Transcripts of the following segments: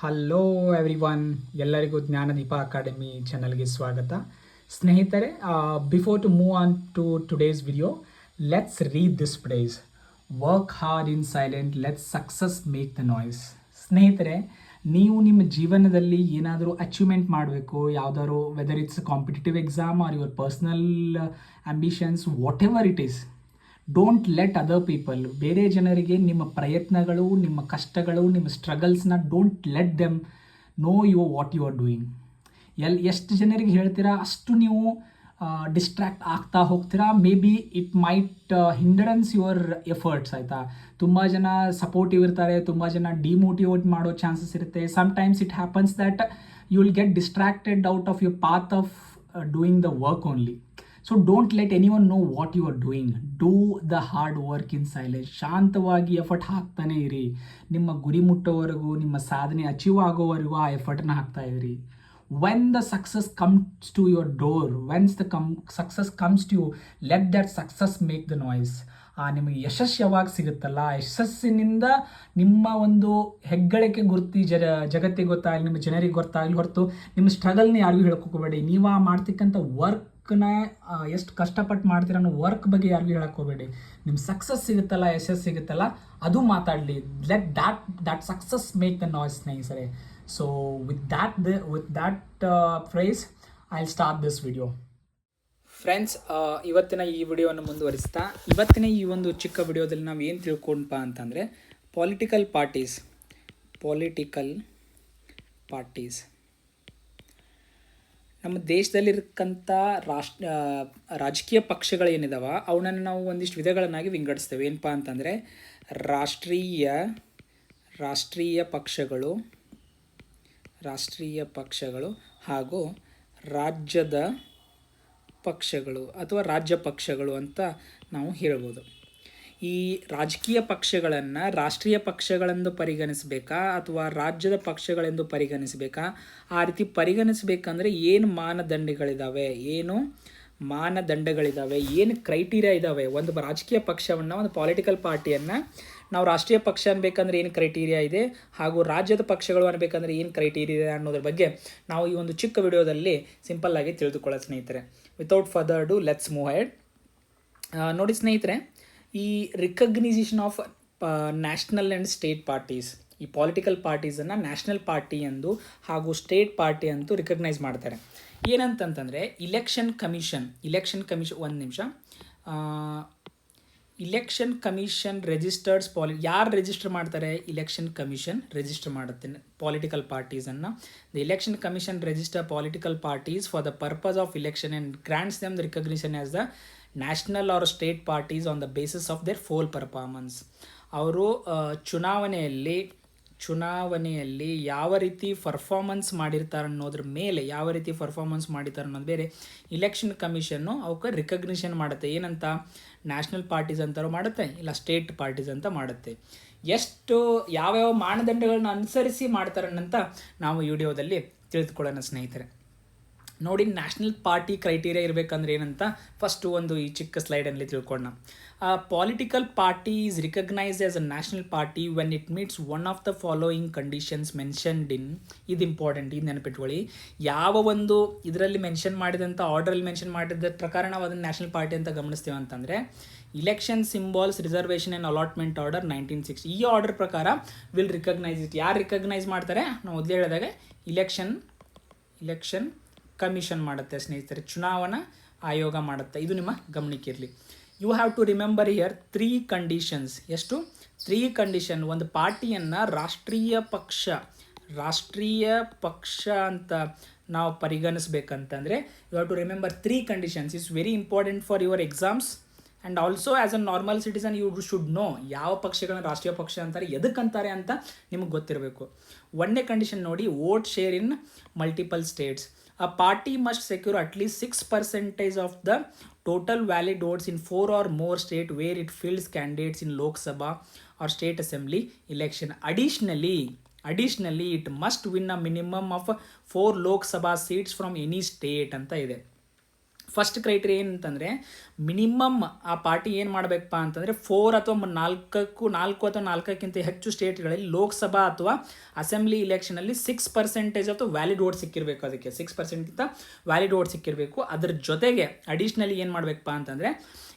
Hello every one ಎಲ್ಲರಿಗೂ Jnanadeepa academy ಚಾನಲ್ಗೆ ಸ್ವಾಗತ. ಸ್ನೇಹಿತರೆ before to move on to today's video let's read this place work hard in silent let's success make the noise ಸ್ನೇಹಿತರೆ, ನೀವು ನಿಮ್ಮ ಜೀವನದಲ್ಲಿ ಏನಾದರೂ ಅಚೀವ್ಮೆಂಟ್ ಮಾಡಬೇಕು, ಯಾವುದಾದ್ರು whether it's competitive exam or your personal ambitions whatever it is don't let other people ಬೇರೆ ಜನರಿಗೆ ನಿಮ್ಮ ಪ್ರಯತ್ನಗಳು, ನಿಮ್ಮ ಕಷ್ಟಗಳು, ನಿಮ್ಮ ಸ್ಟ್ರಗಲ್ಸ್ನ don't let them know you what you are doing L, ಎಷ್ಟು ಜನರಿಗೆ ಹೇಳ್ತೀರಾ, ಅಷ್ಟು ನೀವು ಡಿಸ್ಟ್ರ್ಯಾಕ್ಟ್ ಆಗ್ತಾ ಹೋಗ್ತೀರಾ. Maybe it might hindrance your efforts ಆಯಿತಾ. ತುಂಬ ಜನ ಸಪೋರ್ಟಿವ್ ಇರ್ತಾರೆ, ತುಂಬ ಜನ ಡಿಮೋಟಿವೇಟ್ ಮಾಡೋ ಚಾನ್ಸಸ್ ಇರುತ್ತೆ. Sometimes it happens that you will get distracted out of your path of doing the work only so don't let anyone know what you are doing do the hard work in silence ಶಾಂತವಾಗಿ effort ಹಾಕ್ತಾನೆ ಇರಿ. ನಿಮ್ಮ ಗುರಿ ಮುಟ್ಟೋವರೆಗೂ ನಿಮ್ಮ ಸಾಧನೆ achieve ಆಗೋವರೆಗೂ ಆ ಎಫರ್ಟ್ನ ಹಾಕ್ತಾ ಇರಿ. When the success comes to your door when's the come success comes to you let that success make the noise ಆ ನಿಮಗೆ ಯಶಸ್ಸು ಯಾವಾಗ ಸಿಗುತ್ತಲ್ಲ ಯಶಸ್ಸಿನಿಂದ ನಿಮ್ಮ ಒಂದು ಹೆಗ್ಗಳಿಕೆ ಗುರುತಿ ಜ ಜಗತ್ತಿಗೆ ಗೊತ್ತಾಗಲಿ, ನಿಮ್ಮ ಜನರಿಗೆ ಗೊತ್ತಾಗಲಿ ಹೊರತು ನಿಮ್ಮ ಸ್ಟ್ರಗಲ್ನ ಯಾರಿಗೂ ಹೇಳ್ಕೊಬೇಡಿ ನೀವು ಆ ಮಾಡ್ತಕ್ಕಂಥ ವರ್ಕ್ನ ಎಷ್ಟು ಕಷ್ಟಪಟ್ಟು ಮಾಡ್ತೀರ ಅನ್ನೋ ವರ್ಕ್ ಬಗ್ಗೆ ಯಾರಿಗೂ ಹೇಳಕ್ಕೆ ಹೋಗಬೇಡಿ. ನಿಮ್ಮ ಸಕ್ಸಸ್ ಸಿಗುತ್ತಲ್ಲ ಯಶಸ್ಸು ಸಿಗುತ್ತಲ್ಲ, ಅದು ಮಾತಾಡಲಿ. Let that that success make the noise ಸ್ನೇಹಿತರೆ. So with that the with that phrase I start this video friends ಇವತ್ತಿನ ಈ ವಿಡಿಯೋವನ್ನು ಮುಂದುವರಿಸ್ತಾ, ಇವತ್ತಿನ ಈ ಒಂದು ಚಿಕ್ಕ ವಿಡಿಯೋದಲ್ಲಿ ನಾವು ಏನು ತಿಳ್ಕೊಂಡ್ಪ ಅಂತಂದರೆ ಪೊಲಿಟಿಕಲ್ ಪಾರ್ಟೀಸ್ ಪೊಲಿಟಿಕಲ್ ಪಾರ್ಟೀಸ್ ನಮ್ಮ ದೇಶದಲ್ಲಿರ್ತಕ್ಕಂಥ ರಾಷ್ಟ್ರ ರಾಜಕೀಯ ಪಕ್ಷಗಳು ಏನಿದಾವ, ಅವನನ್ನು ನಾವು ಒಂದಿಷ್ಟು ವಿಧಗಳನ್ನಾಗಿ ವಿಂಗಡಿಸ್ತೇವೆ. ಏನಪ್ಪ ಅಂತಂದರೆ, ರಾಷ್ಟ್ರೀಯ ರಾಷ್ಟ್ರೀಯ ಪಕ್ಷಗಳು ರಾಷ್ಟ್ರೀಯ ಪಕ್ಷಗಳು ಹಾಗೂ ರಾಜ್ಯದ ಪಕ್ಷಗಳು ಅಥವಾ ರಾಜ್ಯ ಪಕ್ಷಗಳು ಅಂತ ನಾವು ಹೇಳ್ಬೋದು. ಈ ರಾಜಕೀಯ ಪಕ್ಷಗಳನ್ನು ರಾಷ್ಟ್ರೀಯ ಪಕ್ಷಗಳೆಂದು ಪರಿಗಣಿಸಬೇಕಾ ಅಥವಾ ರಾಜ್ಯದ ಪಕ್ಷಗಳೆಂದು ಪರಿಗಣಿಸಬೇಕಾ? ಆ ರೀತಿ ಪರಿಗಣಿಸಬೇಕಂದ್ರೆ ಏನು ಮಾನದಂಡಗಳಿದ್ದಾವೆ ಏನು ಮಾನದಂಡಗಳಿದ್ದಾವೆ ಏನು ಕ್ರೈಟೀರಿಯಾ ಇದ್ದಾವೆ ಒಂದು ರಾಜಕೀಯ ಪಕ್ಷವನ್ನು, ಒಂದು ಪೊಲಿಟಿಕಲ್ ಪಾರ್ಟಿಯನ್ನು ನಾವು ರಾಷ್ಟ್ರೀಯ ಪಕ್ಷ ಅನ್ಬೇಕಂದ್ರೆ ಏನು ಕ್ರೈಟೀರಿಯಾ ಇದೆ? ಹಾಗೂ ರಾಜ್ಯದ ಪಕ್ಷಗಳು ಅನ್ಬೇಕಂದ್ರೆ ಏನು ಕ್ರೈಟೀರಿಯಾ ಅನ್ನೋದ್ರ ಬಗ್ಗೆ ನಾವು ಈ ಒಂದು ಚಿಕ್ಕ ವಿಡಿಯೋದಲ್ಲಿ ಸಿಂಪಲ್ ಆಗಿ ತಿಳಿದುಕೊಳ್ಳೋ ಸ್ನೇಹಿತರೆ. Without further do let's move head ನೋಡಿ ಸ್ನೇಹಿತರೆ ಈ recognisation of national and state parties ಈ ಪೊಲಿಟಿಕಲ್ ಪಾರ್ಟೀಸನ್ನು ನ್ಯಾಷನಲ್ ಪಾರ್ಟಿ ಎಂದು ಹಾಗೂ ಸ್ಟೇಟ್ ಪಾರ್ಟಿ ಅಂತೂ ರಿಕಗ್ನೈಸ್ ಮಾಡ್ತಾರೆ. ಏನಂತಂತಂದರೆ ಇಲೆಕ್ಷನ್ ಕಮಿಷನ್ ಇಲೆಕ್ಷನ್ ಕಮಿಷನ್ ಒಂದು ನಿಮಿಷ. ಇಲೆಕ್ಷನ್ ಕಮಿಷನ್ ರಿಜಿಸ್ಟರ್ಡ್ಸ್ ಪಾಲಿ ಯಾರು ರಿಜಿಸ್ಟರ್ ಮಾಡ್ತಾರೆ? ಇಲೆಕ್ಷನ್ ಕಮಿಷನ್ ರಿಜಿಸ್ಟರ್ ಮಾಡುತ್ತೆ political ಪಾರ್ಟೀಸನ್ನು the election commission register political parties for the purpose of election and grants them the recognition as the national or state parties on the basis of their poll performance ಅವರು ಚುನಾವಣೆಯಲ್ಲಿ ಚುನಾವಣೆಯಲ್ಲಿ ಯಾವ ರೀತಿ performance ಮಾಡಿರ್ತಾರೆ ಅನ್ನೋದ್ರ ಮೇಲೆ, ಯಾವ ರೀತಿ ಪರ್ಫಾರ್ಮೆನ್ಸ್ ಮಾಡಿರ್ತಾರೆ ಅನ್ನೋದು ಬೇರೆ ಇಲೆಕ್ಷನ್ ಕಮಿಷನ್ನು ಅವಕ್ಕೆ ರಿಕಗ್ನಿಷನ್ ಮಾಡುತ್ತೆ. ಏನಂತ? ನ್ಯಾಷನಲ್ ಪಾರ್ಟೀಸ್ ಅಂತಾರು ಮಾಡುತ್ತೆ, ಇಲ್ಲ ಸ್ಟೇಟ್ ಪಾರ್ಟೀಸ್ ಅಂತ ಮಾಡುತ್ತೆ. ಎಷ್ಟು ಯಾವ್ಯಾವ ಮಾನದಂಡಗಳನ್ನ ಅನುಸರಿಸಿ ಮಾಡ್ತಾರನ್ನಂತ ನಾವು ವಿಡಿಯೋದಲ್ಲಿ ತಿಳಿದುಕೊಳ್ಳೋಣ ಸ್ನೇಹಿತರೆ. ನೋಡಿ ನ್ಯಾಷನಲ್ ಪಾರ್ಟಿ ಕ್ರೈಟೀರಿಯಾ ಇರಬೇಕಂದ್ರೆ ಏನಂತ? ಫಸ್ಟು ಒಂದು ಈ ಚಿಕ್ಕ ಸ್ಲೈಡಲ್ಲಿ ತಿಳ್ಕೊಳ್ಳೋಣ. Political party is recognised as a national party when it meets one of the following conditions mentioned in ಇದು ಇಂಪಾರ್ಟೆಂಟ್ ಇದು ನೆನಪಿಟ್ಕೊಳ್ಳಿ. ಯಾವ ಒಂದು ಇದರಲ್ಲಿ ಮೆನ್ಷನ್ ಮಾಡಿದಂಥ ಆರ್ಡ್ರಲ್ಲಿ ಮೆನ್ಷನ್ ಮಾಡಿದ ಪ್ರಕಾರ ನಾವು ಅದನ್ನು ನ್ಯಾಷನಲ್ ಪಾರ್ಟಿ ಅಂತ ಗಮನಿಸ್ತೀವಿ ಅಂತಂದರೆ election symbols reservation and allotment order nineteen six ಈ ಆರ್ಡರ್ ಪ್ರಕಾರ ವಿಲ್ ರಿಕಗ್ನೈಸ್ ಇಟ್ ಯಾರು ರಿಕಗ್ನೈಸ್ ಮಾಡ್ತಾರೆ? ನಾವು ಮೊದಲೇ ಹೇಳಿದಾಗ ಇಲೆಕ್ಷನ್ ಇಲೆಕ್ಷನ್ ಕಮಿಷನ್ ಮಾಡುತ್ತೆ ಸ್ನೇಹಿತರೆ, ಚುನಾವಣಾ ಆಯೋಗ ಮಾಡುತ್ತೆ. ಇದು ನಿಮ್ಮ ಗಮನಕ್ಕೆ ಇರಲಿ you have to remember here three conditions ಎಷ್ಟು? ತ್ರೀ ಕಂಡೀಷನ್ ಒಂದು ಪಾರ್ಟಿಯನ್ನು ರಾಷ್ಟ್ರೀಯ ಪಕ್ಷ ರಾಷ್ಟ್ರೀಯ ಪಕ್ಷ ಅಂತ ನಾವು ಪರಿಗಣಿಸ್ಬೇಕಂತಂದರೆ you have to remember three conditions is very important for your exams and also as a normal citizen you should know ಯಾವ ಪಕ್ಷಗಳನ್ನ ರಾಷ್ಟ್ರೀಯ ಪಕ್ಷ ಅಂತಾರೆ ಎದಕ್ಕಂತಾರೆ ಅಂತ ನಿಮಗೆ ಗೊತ್ತಿರಬೇಕು. ಒಂದೇ ಕಂಡೀಷನ್ ನೋಡಿ vote share in multiple states a party must secure at least 6 percentage of the total valid votes in four or more state where it fields candidates in Lok Sabha or state assembly election. Additionally, additionally it must win a minimum of four Lok Sabha seats from any state ಅಂತ ಇದೆ first criteria ಏನಂತಂದರೆ minimum ಆ party ಏನು ಮಾಡಬೇಕಪ್ಪ ಅಂತಂದರೆ four ಅಥವಾ ನಾಲ್ಕಕ್ಕೂ, ನಾಲ್ಕು ಅಥವಾ ನಾಲ್ಕಕ್ಕಿಂತ ಹೆಚ್ಚು ಸ್ಟೇಟ್ಗಳಲ್ಲಿ ಲೋಕಸಭಾ ಅಥವಾ ಅಸೆಂಬ್ಲಿ ಇಲೆಕ್ಷನಲ್ಲಿ ಸಿಕ್ಸ್ ಪರ್ಸೆಂಟೇಜ್ ಅಥವಾ ವ್ಯಾಲಿಡ್ ವೋಟ್ ಸಿಕ್ಕಿರಬೇಕು ಅದಕ್ಕೆ. ಸಿಕ್ಸ್ ಪರ್ಸೆಂಟ್ಗಿಂತ ವ್ಯಾಲಿಡ್ ವೋಟ್ ಸಿಕ್ಕಿರಬೇಕು. ಅದ್ರ ಜೊತೆಗೆ ಅಡಿಷ್ನಲಿ ಏನು ಮಾಡಬೇಕಪ್ಪ ಅಂತಂದರೆ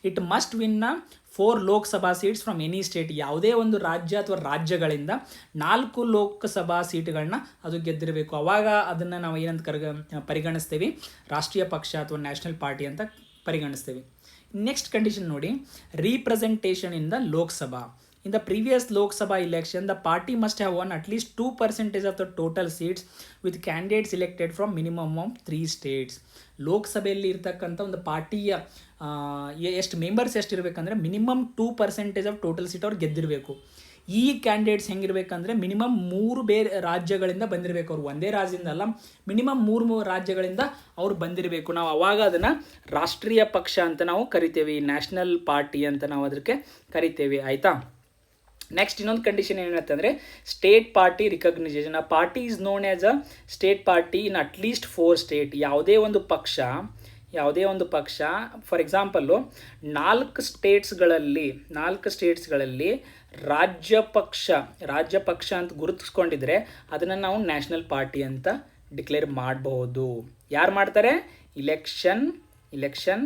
it must win four Lok Sabha seats from any state ಯಾವುದೇ ಒಂದು ರಾಜ್ಯ ಅಥವಾ ರಾಜ್ಯಗಳಿಂದ ನಾಲ್ಕು ಲೋಕಸಭಾ ಸೀಟ್ಗಳನ್ನ ಅದು ಗೆದ್ದಿರಬೇಕು ಅವಾಗ ಅದನ್ನು ನಾವು ಏನಂತ ಕರ್ಗ ಪರಿಗಣಿಸ್ತೀವಿ ರಾಷ್ಟ್ರೀಯ ಪಕ್ಷ ಅಥವಾ ನ್ಯಾಷನಲ್ ಪಾರ್ಟಿ ಅಂತ ಪರಿಗಣಿಸ್ತೀವಿ ನೆಕ್ಸ್ಟ್ ಕಂಡೀಷನ್ ನೋಡಿ representation in the Lok Sabha in the previous Lok Sabha election the party must have won at least two percentage of the total seats with candidate selected from minimum of three states ಲೋಕಸಭೆಯಲ್ಲಿ ಇರ್ತಕ್ಕಂಥ ಒಂದು ಪಾರ್ಟಿಯ ಎಷ್ಟು members ಎಷ್ಟು ಇರಬೇಕಂದ್ರೆ minimum two percentage of total seat ಅವ್ರು ಗೆದ್ದಿರಬೇಕು. ಈ candidates ಹೆಂಗಿರ್ಬೇಕಂದ್ರೆ minimum ಮೂರು ಬೇರೆ ರಾಜ್ಯಗಳಿಂದ ಬಂದಿರಬೇಕು ಅವ್ರು. ಒಂದೇ ರಾಜ್ಯದಿಂದ ಅಲ್ಲ ಮಿನಿಮಮ್ ಮೂರು ಮೂರು ರಾಜ್ಯಗಳಿಂದ ಅವ್ರು ಬಂದಿರಬೇಕು. ನಾವು ಅವಾಗ ಅದನ್ನು ರಾಷ್ಟ್ರೀಯ ಪಕ್ಷ ಅಂತ ನಾವು ಕರಿತೇವೆ ನ್ಯಾಷನಲ್ ಪಾರ್ಟಿ ಅಂತ ನಾವು ಅದಕ್ಕೆ ಕರಿತೇವೆ. ಆಯಿತಾ? ನೆಕ್ಸ್ಟ್ ಇನ್ನೊಂದು ಕಂಡೀಷನ್ ಏನಂತಂದರೆ ಸ್ಟೇಟ್ ಪಾರ್ಟಿ ರಿಕಗ್ನೈಸೇಷನ್ ಆ party is known as a state party in at least four state ಯಾವುದೇ ಒಂದು ಪಕ್ಷ ಯಾವುದೇ ಒಂದು ಪಕ್ಷ ಫಾರ್ ಎಕ್ಸಾಂಪಲ್ಲು ನಾಲ್ಕು ಸ್ಟೇಟ್ಸ್ಗಳಲ್ಲಿ ನಾಲ್ಕು ಸ್ಟೇಟ್ಸ್ಗಳಲ್ಲಿ ರಾಜ್ಯ ಪಕ್ಷ ರಾಜ್ಯ ಪಕ್ಷ ಅಂತ ಗುರುತಿಸ್ಕೊಂಡಿದ್ರೆ ಅದನ್ನು ನಾವು ನ್ಯಾಷನಲ್ ಪಾರ್ಟಿ ಅಂತ ಡಿಕ್ಲೇರ್ ಮಾಡಬಹುದು. ಯಾರು ಮಾಡ್ತಾರೆ? Election election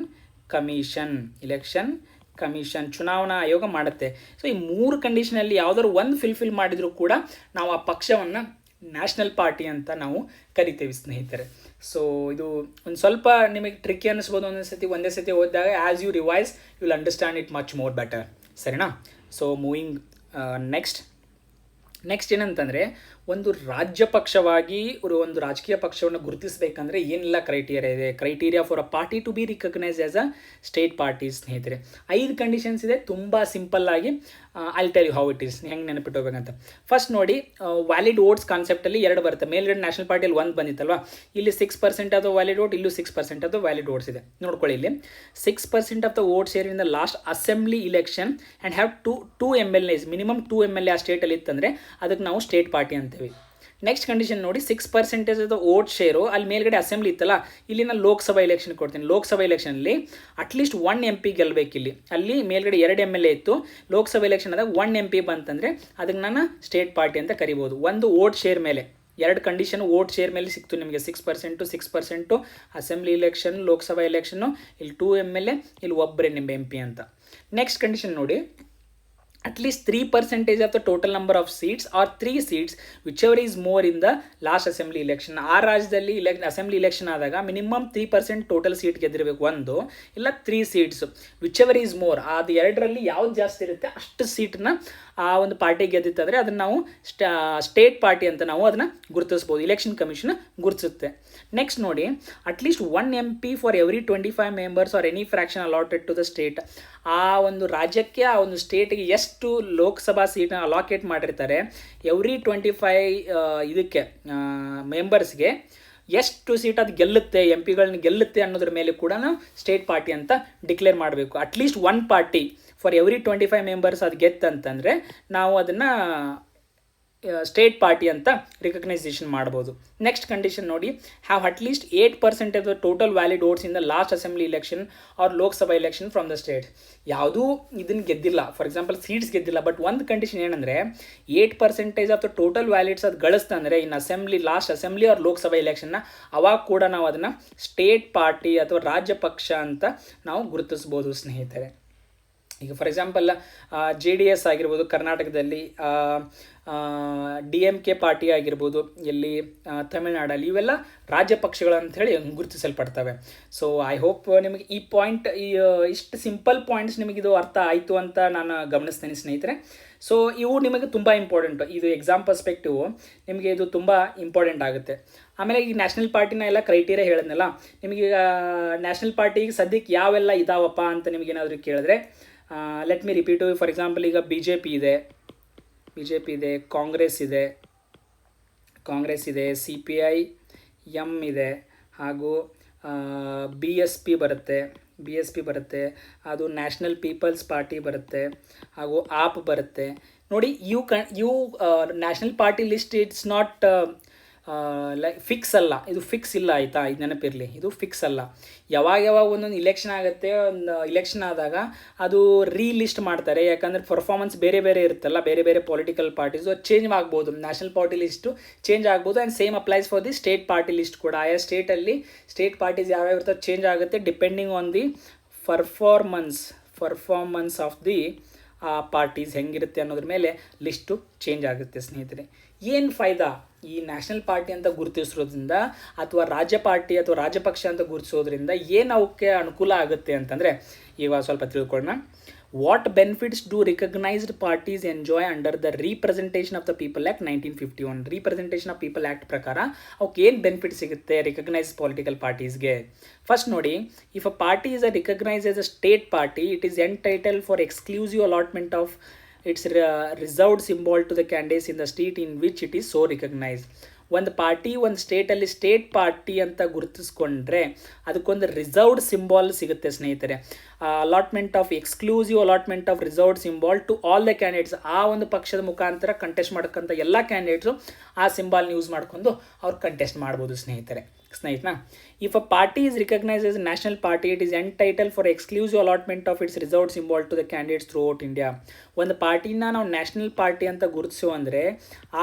commission election commission ಚುನಾವಣಾ ಆಯೋಗ ಮಾಡುತ್ತೆ. ಸೊ ಈ ಮೂರು ಕಂಡೀಷನಲ್ಲಿ ಯಾವುದಾದ್ರು ಒಂದು ಫಿಲ್ಫಿಲ್ ಮಾಡಿದರೂ ಕೂಡ ನಾವು ಆ ಪಕ್ಷವನ್ನು ನ್ಯಾಷನಲ್ ಪಾರ್ಟಿ ಅಂತ ನಾವು ಕರಿತೇವೆ ಸ್ನೇಹಿತರೆ. ಸೊ ಇದು ಒಂದು ಸ್ವಲ್ಪ ನಿಮಗೆ ಟ್ರಿಕ್ಕಿ ಅನ್ನಿಸ್ಬೋದು ಒಂದೊಂದು ಸತಿ ಒಂದೇ ಸತಿ ಓದಿದಾಗ as you revise you will understand it much more better ಸರಿನಾ? ಸೊ ಮೂವಿಂಗ್ ನೆಕ್ಸ್ಟ್ ನೆಕ್ಸ್ಟ್ ಏನಂತಂದರೆ ಒಂದು ರಾಜ್ಯ ಪಕ್ಷವಾಗಿ ಅವರು ಒಂದು ರಾಜಕೀಯ ಪಕ್ಷವನ್ನು ಗುರುತಿಸಬೇಕಂದ್ರೆ ಏನೆಲ್ಲ ಕ್ರೈಟೀರಿಯಾ ಇದೆ? Criteria for a party to be recognise as a state party ಸ್ನೇಹಿತರೆ. ಐದು ಕಂಡೀಷನ್ಸ್ ಇದೆ, ತುಂಬ ಆಗಿ I tell you how it is ಹೆಂಗೆ ನೆನಪಿಟ್ಟೋಗ್ಬೇಕಂತ ಫಸ್ಟ್ ನೋಡಿ ವ್ಯಾಲಿಡ್ ವೋಟ್ಸ್ ಕಾನ್ಸೆಪ್ಟಲ್ಲಿ ಎರಡು ಬರುತ್ತೆ. ಮೇಲ್ಗಡೆ ನ್ಯಾಷನಲ್ ಪಾರ್ಟಿಯಲ್ಲಿ ಒಂದು ಬಂದಿತ್ತಲ್ವಾ? ಇಲ್ಲಿ six percent of the valid vote ಇಲ್ಲೂ six percent of the valid votes ಇದೆ. ನೋಡ್ಕೊಳ್ಳಿ ಇಲ್ಲಿ. Six percent of the vote share in last assembly election and have to two M L S minimum two M L A ಆ ಸ್ಟೇಟಲ್ಲಿ ಇತ್ತಂದರೆ, ಅದಕ್ಕೆ ನಾವು state party next condition ನೋಡಿ six percentage of vote share ಅಲ್ಲಿ ಮೇಲ್ಗಡೆ assembly ಇತ್ತಲ್ಲ ಇಲ್ಲಿ ನಾನು ಲೋಕಸಭಾ ಎಲೆಕ್ಷನ್ ಕೊಡ್ತೀನಿ. ಲೋಕಸಭಾ ಎಲೆಕ್ಷನಲ್ಲಿ ಅಟ್ಲೀಸ್ಟ್ ಒನ್ ಎಂ ಪಿ ಗೆಲ್ಲಬೇಕು ಇಲ್ಲಿ ಅಲ್ಲಿ ಮೇಲ್ಗಡೆ ಎರಡು ಎಂ ಎಲ್ ಎ ಇತ್ತು. ಲೋಕಸಭಾ ಎಲೆಕ್ಷನ್ ಆದಾಗ ಒನ್ ಎಂ ಪಿ ಬಂತಂದರೆ ಅದಕ್ಕೆ ನಾನು ಸ್ಟೇಟ್ ಪಾರ್ಟಿ ಅಂತ ಕರಿಬೋದು. ಒಂದು ವೋಟ್ ಶೇರ್ ಮೇಲೆ. ಎರಡು ಕಂಡೀಷನ್ ವೋಟ್ ಶೇರ್ ಮೇಲೆ ಸಿಕ್ತು ನಿಮಗೆ. Six percent six percent assembly election Lok Sabha election ಇಲ್ಲಿ ಟೂ ಎಂ ಎಲ್ ಎ ಇಲ್ಲಿ ಒಬ್ಬರೇ ನಿಮ್ಮ ಎಂ ಪಿ ಅಂತ. ನೆಕ್ಸ್ಟ್ ಕಂಡೀಷನ್ ನೋಡಿ three percentage of the total number of seats or three seats whichever is more in the last assembly election ಆ ರಾಜ್ಯದಲ್ಲಿ ಇಲೆಕ್ assembly election ಆದಾಗ minimum three percent total seat ಗೆದ್ದಿರಬೇಕು. ಒಂದು, ಇಲ್ಲ three seats whichever is more ಅದು ಎರಡರಲ್ಲಿ ಯಾವ್ದು ಜಾಸ್ತಿ ಇರುತ್ತೆ, ಅಷ್ಟು ಸೀಟನ್ನ ಆ ಒಂದು ಪಾರ್ಟಿ ಗೆದ್ದಿತ್ತಂದರೆ ಅದನ್ನು ನಾವು ಸ್ಟೇಟ್ ಪಾರ್ಟಿ ಅಂತ ನಾವು ಅದನ್ನು ಗುರುತಿಸ್ಬೋದು. ಇಲೆಕ್ಷನ್ ಕಮಿಷನ್ ಗುರುತಿಸುತ್ತೆ. ನೆಕ್ಸ್ಟ್ ನೋಡಿ at least one M P for every twenty five members or any fraction allotted to the state ಆ ಒಂದು ರಾಜ್ಯಕ್ಕೆ, ಆ ಒಂದು ಸ್ಟೇಟಿಗೆ ಎಷ್ಟು ಲೋಕಸಭಾ ಸೀಟನ್ನ ಅಲಾಕೇಟ್ ಮಾಡಿರ್ತಾರೆ ಎವ್ರಿ ಟ್ವೆಂಟಿ ಫೈ ಇದಕ್ಕೆ ಮೆಂಬರ್ಸ್ಗೆ ಎಷ್ಟು ಸೀಟ್ ಅದು ಗೆಲ್ಲುತ್ತೆ ಎಂ ಪಿಗಳನ್ನ ಗೆಲ್ಲುತ್ತೆ ಅನ್ನೋದ್ರ ಮೇಲೆ ಕೂಡ ನಾವು ಸ್ಟೇಟ್ ಪಾರ್ಟಿ ಅಂತ ಡಿಕ್ಲೇರ್ ಮಾಡಬೇಕು. At least one party for every twenty five members ಅದು ಗೆತ್ತಂತಂದರೆ ನಾವು ಅದನ್ನು ಸ್ಟೇಟ್ ಪಾರ್ಟಿ ಅಂತ ರಿಕಗ್ನೈಸೇಷನ್ ಮಾಡ್ಬೋದು. ನೆಕ್ಸ್ಟ್ ಕಂಡೀಷನ್ ನೋಡಿ have at least eight percent of the total valid votes in the last assembly election or Lok Sabha election from the state ಯಾವುದೂ ಇದನ್ನು ಗೆದ್ದಿಲ್ಲ. ಫಾರ್ ಎಕ್ಸಾಂಪಲ್ ಸೀಟ್ಸ್ ಗೆದ್ದಿಲ್ಲ. ಬಟ್ ಒಂದು condition ಏನಂದರೆ eight percentage of the total valids ಅದು ಗಳಿಸ್ತಂದರೆ, in assembly last assembly or Lok Sabha ಇಲೆಕ್ಷನ್ನ ಅವಾಗ ಕೂಡ ನಾವು ಅದನ್ನು ಸ್ಟೇಟ್ ಪಾರ್ಟಿ ಅಥವಾ ರಾಜ್ಯ ಪಕ್ಷ ಅಂತ ನಾವು ಗುರುತಿಸ್ಬೋದು, ಸ್ನೇಹಿತರೆ. ಈಗ for example J D S ಆಗಿರ್ಬೋದು ಕರ್ನಾಟಕದಲ್ಲಿ ಡಿ ಎಂ ಕೆ ಪಾರ್ಟಿ ಆಗಿರ್ಬೋದು ಎಲ್ಲಿ ಆ, ತಮಿಳ್ನಾಡಲ್ಲಿ ಇವೆಲ್ಲ ರಾಜ್ಯ ಪಕ್ಷಗಳು ಅಂಥೇಳಿ ಗುರುತಿಸಲ್ಪಡ್ತವೆ. ಸೊ ಐ ಹೋಪ್ ನಿಮಗೆ ಈ ಪಾಯಿಂಟ್ ಈ ಇಷ್ಟು ಸಿಂಪಲ್ ಪಾಯಿಂಟ್ಸ್ ನಿಮಗಿದು ಅರ್ಥ ಆಯಿತು ಅಂತ ನಾನು ಗಮನಿಸ್ತೇನೆ ಸ್ನೇಹಿತರೆ. ಸೊ ಇವು ನಿಮಗೆ ತುಂಬ ಇಂಪಾರ್ಟೆಂಟು ಇದು ಎಕ್ಸಾಮ್ ಪರ್ಸ್ಪೆಕ್ಟಿವ್ ನಿಮಗೆ ಇದು ತುಂಬ ಇಂಪಾರ್ಟೆಂಟ್ ಆಗುತ್ತೆ. ಆಮೇಲೆ ಈಗ ನ್ಯಾಷನಲ್ ಪಾರ್ಟಿನ ಎಲ್ಲ ಕ್ರೈಟೀರಿಯಾ ಹೇಳಿದ್ನಲ್ಲ ನಿಮಗೆ ನ್ಯಾಷನಲ್ ಪಾರ್ಟಿಗೆ ಸದ್ಯಕ್ಕೆ ಯಾವೆಲ್ಲ ಇದಾವಪ್ಪ ಅಂತ ನಿಮಗೇನಾದರೂ ಕೇಳಿದ್ರೆ let me repeat for example ಈಗ ಬಿ ಜೆ ಪಿ ಇದೆ. ಬಿ ಜೆ ಪಿ ಇದೆ ಕಾಂಗ್ರೆಸ್ ಇದೆ. ಕಾಂಗ್ರೆಸ್ ಇದೆ ಸಿ ಪಿ ಐ ಎಂ ಇದೆ. ಹಾಗೂ ಬಿ ಎಸ್ ಪಿ ಬರುತ್ತೆ. ಬಿ ಎಸ್ ಪಿ ಬರುತ್ತೆ. ಅದು ನ್ಯಾಷನಲ್ ಪೀಪಲ್ಸ್ ಪಾರ್ಟಿ ಬರುತ್ತೆ. ಹಾಗೂ ಆಪ್ ಬರುತ್ತೆ. ನೋಡಿ ಯು ಕ you national party list it's not like fix ಅಲ್ಲ. ಇದು ಫಿಕ್ಸ್ ಇಲ್ಲ ಆಯಿತಾ? ಇದು ನೆನಪಿರಲಿ. ಇದು ಫಿಕ್ಸ್ ಅಲ್ಲ. ಯಾವಾಗ ಯಾವಾಗ ಒಂದೊಂದು ಇಲೆಕ್ಷನ್ ಆಗುತ್ತೆ, ಒಂದು ಇಲೆಕ್ಷನ್ ಆದಾಗ ಅದು ರೀಲಿಸ್ಟ್ ಮಾಡ್ತಾರೆ. ಯಾಕಂದರೆ ಪರ್ಫಾರ್ಮೆನ್ಸ್ ಬೇರೆ ಬೇರೆ ಇರುತ್ತಲ್ಲ, ಬೇರೆ ಬೇರೆ ಪೊಲಿಟಿಕಲ್ ಪಾರ್ಟೀಸು ಅದು ಚೇಂಜ್ ಆಗ್ಬೋದು. ನ್ಯಾಷನಲ್ ಪಾರ್ಟಿ ಲಿಸ್ಟು ಚೇಂಜ್ ಆಗ್ಬೋದು and same applies for the state party list ಕೂಡ. ಆಯಾ ಸ್ಟೇಟಲ್ಲಿ ಸ್ಟೇಟ್ ಪಾರ್ಟೀಸ್ ಯಾವ್ಯಾವ ಇರ್ತದೆ ಚೇಂಜ್ ಆಗುತ್ತೆ depending on the performance performance of the ಆ ಪಾರ್ಟೀಸ್ ಹೆಂಗಿರುತ್ತೆ ಅನ್ನೋದ್ರ ಮೇಲೆ ಲಿಸ್ಟು ಚೇಂಜ್ ಆಗುತ್ತೆ ಸ್ನೇಹಿತರೆ. ಏನು ಫಾಯ್ದಾ? ಈ ನ್ಯಾಷನಲ್ ಪಾರ್ಟಿ ಅಂತ ಗುರುತಿಸೋದ್ರಿಂದ ಅಥವಾ ರಾಜ್ಯ ಪಾರ್ಟಿ ಅಥವಾ ರಾಜಪಕ್ಷ ಅಂತ ಗುರುತಿಸೋದ್ರಿಂದ ಏನು ಅವಕ್ಕೆ ಅನುಕೂಲ ಆಗುತ್ತೆ ಅಂತಂದರೆ, ಇವಾಗ ಸ್ವಲ್ಪ ತಿಳ್ಕೊಳ್ಳೋಣ what benefits do recognised parties enjoy under the representation of the people act nineteen fifty one representation of people act ಪ್ರಕಾರ ಅವಕ್ಕೆ ಏನು ಬೆನಿಫಿಟ್ ಸಿಗುತ್ತೆ ರಿಕಗ್ನೈಸ್ ಪೊಲಿಟಿಕಲ್ ಪಾರ್ಟೀಸ್ಗೆ ಫಸ್ಟ್ ನೋಡಿ if a party is a recognise as a state party it is entitle for exclusive allotment of its reserved symbol to the candidates in the state in which it is so recognise ಒಂದು party, ಒಂದು ಸ್ಟೇಟಲ್ಲಿ state party ಅಂತ ಗುರುತಿಸ್ಕೊಂಡ್ರೆ ಅದಕ್ಕೊಂದು reserved symbol ಸಿಗುತ್ತೆ ಸ್ನೇಹಿತರೆ. Allotment of exclusive allotment of reserved symbol to all the candidates ಆ ಒಂದು ಪಕ್ಷದ ಮುಖಾಂತರ ಕಂಟೆಸ್ಟ್ ಮಾಡಕ್ಕಂಥ ಎಲ್ಲ ಕ್ಯಾಂಡಿಡೇಟ್ಸು ಆ ಸಿಂಬಾಲ್ನ ಯೂಸ್ ಮಾಡ್ಕೊಂಡು ಅವ್ರು ಕಂಟೆಸ್ಟ್ ಮಾಡ್ಬೋದು ಸ್ನೇಹಿತರೆ. ಸ್ನೇಹಿತನ. If a party is recognise as national party it is entitle for exclusive allotment of its reserved symbol to the candidates throughout India ಒಂದು ಪಾರ್ಟಿನ ನಾವು ನ್ಯಾಷನಲ್ ಪಾರ್ಟಿ ಅಂತ ಗುರುತಿಸು ಅಂದರೆ,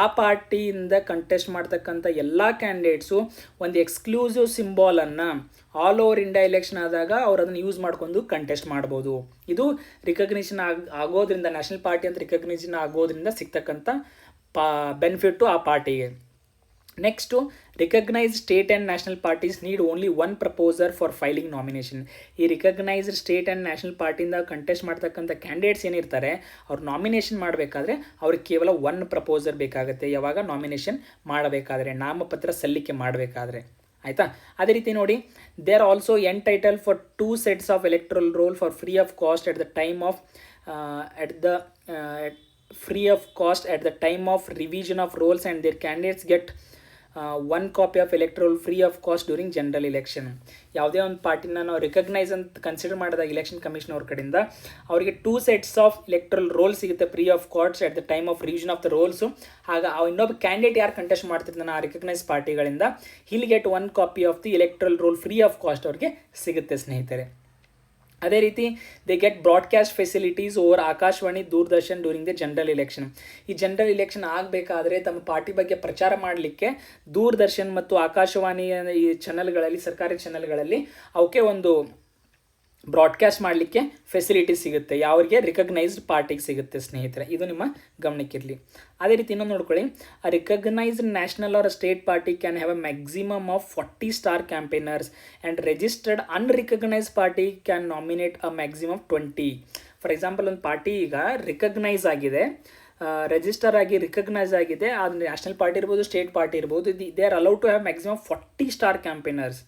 ಆ ಪಾರ್ಟಿಯಿಂದ ಕಂಟೆಸ್ಟ್ ಮಾಡ್ತಕ್ಕಂಥ ಎಲ್ಲ ಕ್ಯಾಂಡಿಡೇಟ್ಸು ಒಂದು ಎಕ್ಸ್ಕ್ಲೂಸಿವ್ ಸಿಂಬಾಲನ್ನು ಆಲ್ ಓವರ್ ಇಂಡಿಯಾ ಎಲೆಕ್ಷನ್ ಆದಾಗ ಅವ್ರು ಅದನ್ನು ಯೂಸ್ ಮಾಡ್ಕೊಂಡು ಕಂಟೆಸ್ಟ್ ಮಾಡ್ಬೋದು. ಇದು ರಿಕಗ್ನಿಷನ್ ಆಗ, ಆಗೋದ್ರಿಂದ ನ್ಯಾಷನಲ್ ಪಾರ್ಟಿ ಅಂತ ರಿಕಗ್ನಿಷನ್ ಆಗೋದ್ರಿಂದ ಸಿಗ್ತಕ್ಕಂಥ ಪಾ ಬೆನಿಫಿಟ್ಟು ಆ ಪಾರ್ಟಿಗೆ. Next recognise state and national parties need only one proposer for filing nomination ಈ ರಿಕಗ್ನೈಸ್ಡ್ ಸ್ಟೇಟ್ ಆ್ಯಂಡ್ ನ್ಯಾಷನಲ್ ಪಾರ್ಟಿಯಿಂದ ಕಂಟೆಸ್ಟ್ ಮಾಡ್ತಕ್ಕಂಥ ಕ್ಯಾಂಡಿಡೇಟ್ಸ್ ಏನಿರ್ತಾರೆ, ಅವ್ರು ನಾಮಿನೇಷನ್ ಮಾಡಬೇಕಾದ್ರೆ ಅವ್ರಿಗೆ ಕೇವಲ ಒನ್ ಪ್ರಪೋಸರ್ ಬೇಕಾಗುತ್ತೆ. ಯಾವಾಗ? ನಾಮಿನೇಷನ್ ಮಾಡಬೇಕಾದ್ರೆ, ನಾಮಪತ್ರ ಸಲ್ಲಿಕೆ ಮಾಡಬೇಕಾದ್ರೆ. ಆಯಿತಾ? ಅದೇ ರೀತಿ ನೋಡಿ they are also entitle for two sets of electoral roll for free of cost at the time of at the free of cost at the time of revision of rolls and their candidates get one copy of electoral free of cost during general election ಯಾವುದೇ ಒಂದು ಪಾರ್ಟಿನ ನಾವು recognise ಅಂತ consider ಮಾಡಿದಾಗ election commission ಅವ್ರ ಕಡೆಯಿಂದ, ಅವರಿಗೆ two sets of electoral roll ಸಿಗುತ್ತೆ free of cost at the time of revision of the rolls ಆಗ ಇನ್ನೊಬ್ಬ ಕ್ಯಾಂಡಿಡೇಟ್ ಯಾರು ಕಂಟೆಸ್ಟ್ ಮಾಡ್ತಿರ್ತಾನೆ ಆ recognise ಪಾರ್ಟಿಗಳಿಂದ he'll get one copy of the electoral roll free of cost ಅವ್ರಿಗೆ ಸಿಗುತ್ತೆ, ಸ್ನೇಹಿತರೆ. ಅದೇ ರೀತಿ they get broadcast facilities over Akashvani Doordarshan during the general election ಈ ಜನರಲ್ ಇಲೆಕ್ಷನ್ ಆಗಬೇಕಾದ್ರೆ ತಮ್ಮ ಪಾರ್ಟಿ ಬಗ್ಗೆ ಪ್ರಚಾರ ಮಾಡಲಿಕ್ಕೆ ದೂರದರ್ಶನ್ ಮತ್ತು ಆಕಾಶವಾಣಿ ಈ ಚಾನಲ್ಗಳಲ್ಲಿ ಸರ್ಕಾರಿ ಚಾನಲ್ಗಳಲ್ಲಿ ಅವಕ್ಕೆ ಒಂದು ಬ್ರಾಡ್ಕಾಸ್ಟ್ ಮಾಡಲಿಕ್ಕೆ ಫೆಸಿಲಿಟಿ ಸಿಗುತ್ತೆ. ಯಾವ್ರಿಗೆ? ರಿಕಗ್ನೈಸ್ಡ್ ಪಾರ್ಟಿಗೆ ಸಿಗುತ್ತೆ ಸ್ನೇಹಿತರೆ. ಇದು ನಿಮ್ಮ ಗಮನಕ್ಕಿರಲಿ ಅದೇ ರೀತಿ ಇನ್ನೊಂದು ನೋಡ್ಕೊಳ್ಳಿ. Recognised national or state party can have a maximum of forty star campaigners and registered unrecognised party can nominate a maximum twenty for example ಒಂದು ಪಾರ್ಟಿ ಈಗ ರಿಕಗ್ನೈಸ್ ಆಗಿದೆ. ರಿಜಿಸ್ಟರ್ ಆಗಿ ರಿಕಗ್ನೈಸ್ ಆಗಿದೆ. ಅದು ನ್ಯಾಷನಲ್ ಪಾರ್ಟಿ ಇರ್ಬೋದು ಸ್ಟೇಟ್ ಪಾರ್ಟಿ ಇರ್ಬೋದು they are allowed to have maximum forty star campaigners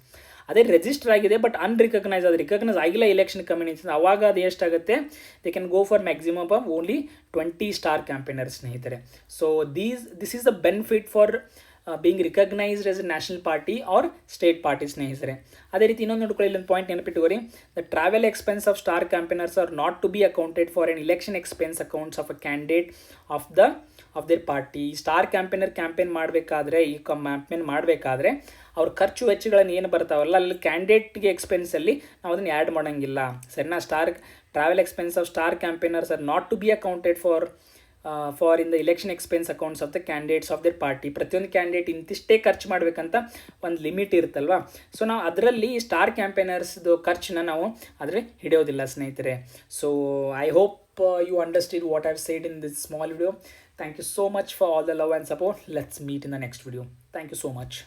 ಅದೇ register ಆಗಿದೆ ಬಟ್ ಅನ್ರಿಕಗ್ನೈಸ್ ಅದು. ರಿಕಗ್ನೈಸ್ ಆಗಿಲ್ಲ ಎಲೆಕ್ಷನ್ ಕಮ್ಯುನಿಟಿ ಅವಾಗ ಅದು ಎಷ್ಟಾಗುತ್ತೆ they can go for maximum of only twenty star campaigner ಸ್ನೇಹಿತರೆ. So these this is the benefit for being recognised as a national party or state party ಸ್ನೇಹಿತರೆ. ಅದೇ ರೀತಿ ಇನ್ನೊಂದು ನೋಡ್ಕೊಳ್ಳಿ, ಇಲ್ಲೊಂದು point ನೆನಪಿಟ್ಟುವರಿ the travel expense of star campaigners are not to be accounted for in election expense accounts of a candidate of the of their party star campaigner campaign ಮಾಡಬೇಕಾದ್ರೆ, ಈ campaign ಮಾಡಬೇಕಾದ್ರೆ ಅವ್ರ ಖರ್ಚು ವೆಚ್ಚಗಳನ್ನು ಏನು ಬರ್ತಾವಲ್ಲ, ಅಲ್ಲಿ ಕ್ಯಾಂಡಿಡೇಟ್ಗೆ ಎಕ್ಸ್ಪೆನ್ಸಲ್ಲಿ ನಾವು ಅದನ್ನು ಆ್ಯಡ್ ಮಾಡೋಂಗಿಲ್ಲ. ಸರಿನಾ star travel expense of star campaigners are not to be accounted for for in the election expense accounts of the candidates of their party ಪ್ರತಿಯೊಂದು ಕ್ಯಾಂಡಿಡೇಟ್ ಇಂತಿಷ್ಟೇ ಖರ್ಚು ಮಾಡಬೇಕಂತ ಒಂದು ಲಿಮಿಟ್ ಇರುತ್ತಲ್ವ? ಸೊ ನಾವು ಅದರಲ್ಲಿ ಸ್ಟಾರ್ ಕ್ಯಾಂಪೇನರ್ಸ್ದು ಖರ್ಚನ್ನ ನಾವು ಅದರಲ್ಲಿ ಹಿಡಿಯೋದಿಲ್ಲ ಸ್ನೇಹಿತರೆ. So I hope you understand what are said in this small video thank you so much for all the love and support let's meet in the next video thank you so much